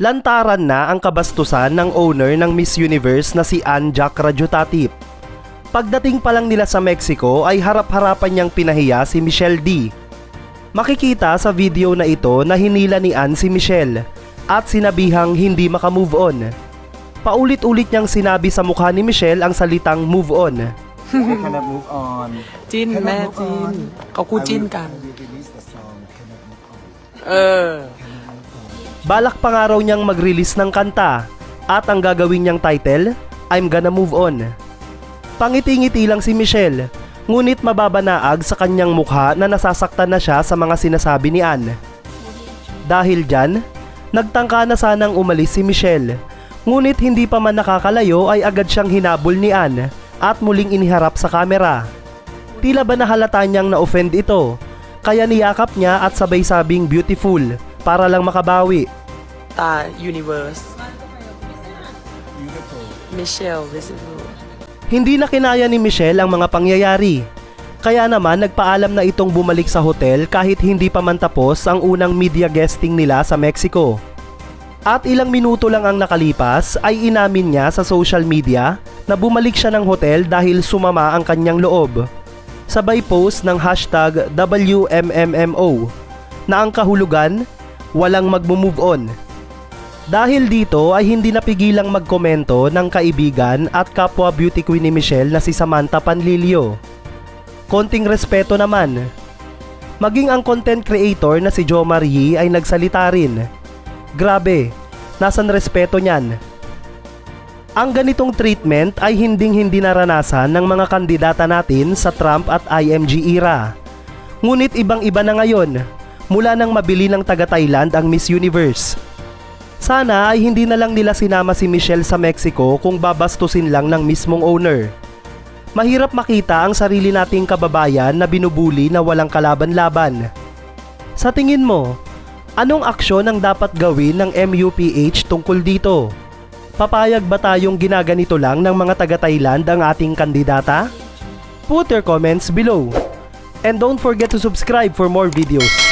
Lantaran na ang kabastusan ng owner ng Miss Universe na si Ann Jack Rajutatip. Pagdating pa lang nila sa Mexico ay harap-harapan niyang pinahiya si Michelle D. Makikita sa video na ito na hinila ni Ann si Michelle at sinabihang hindi makamove on. Paulit-ulit niyang sinabi sa mukha ni Michelle ang salitang move on. I cannot move on จิ้น Cannot แม่ move จิ้น on เขาคู่จิ้นกัน I will release the song Cannot move on เออ Balak pa nga raw niyang mag-release ng kanta at ang gagawin niyang title, I'm Gonna Move On. Pangiti-ngiti lang si Michelle, ngunit mababanaag sa kanyang mukha na nasasaktan na siya sa mga sinasabi ni Anne. Dahil dyan, nagtangka na sanang umalis si Michelle, ngunit hindi pa man nakakalayo ay agad siyang hinabol ni Anne at muling iniharap sa kamera. Tila ba nahalata niyang na-offend ito, kaya niyakap niya at sabay sabing beautiful para lang makabawi. ตา universe Michelle visible Hindi na kinaya ni Michelle ang mga pangyayari. Kaya naman nagpaalam na itong bumalik sa hotel kahit hindi pa man tapos ang unang media guesting nila sa Mexico. At ilang minuto lang ang nakalipas ay inamin niya sa social media na bumalik siya ng hotel dahil sumama ang kanyang loob. Sabay post ng hashtag WMMMO na ang kahulugan, walang magmo-move on. Dahil dito ay hindi napigilang magkomento ng kaibigan at kapwa beauty queen ni Michelle na si Samantha Panlilio. Konting respeto naman. Maging ang content creator na si Jo Marie ay nagsalita rin. Grabe, nasan respeto niyan? Ang ganitong treatment ay hinding-hindi naranasan ng mga kandidata natin sa Trump at IMG era. Ngunit ibang-iba na ngayon, mula nang mabili ng taga-Thailand ang Miss Universe. Sana ay hindi na lang nila sinama si Michelle sa Mexico kung babastusin lang ng mismong owner. Mahirap makita ang sarili nating kababayan na binubuli na walang kalaban-laban. Sa tingin mo, anong aksyon ang dapat gawin ng MUPH tungkol dito? Papayag ba tayong ginaganito lang ng mga taga-Thailand ang ating kandidata? Put your comments below. And don't forget to subscribe for more videos.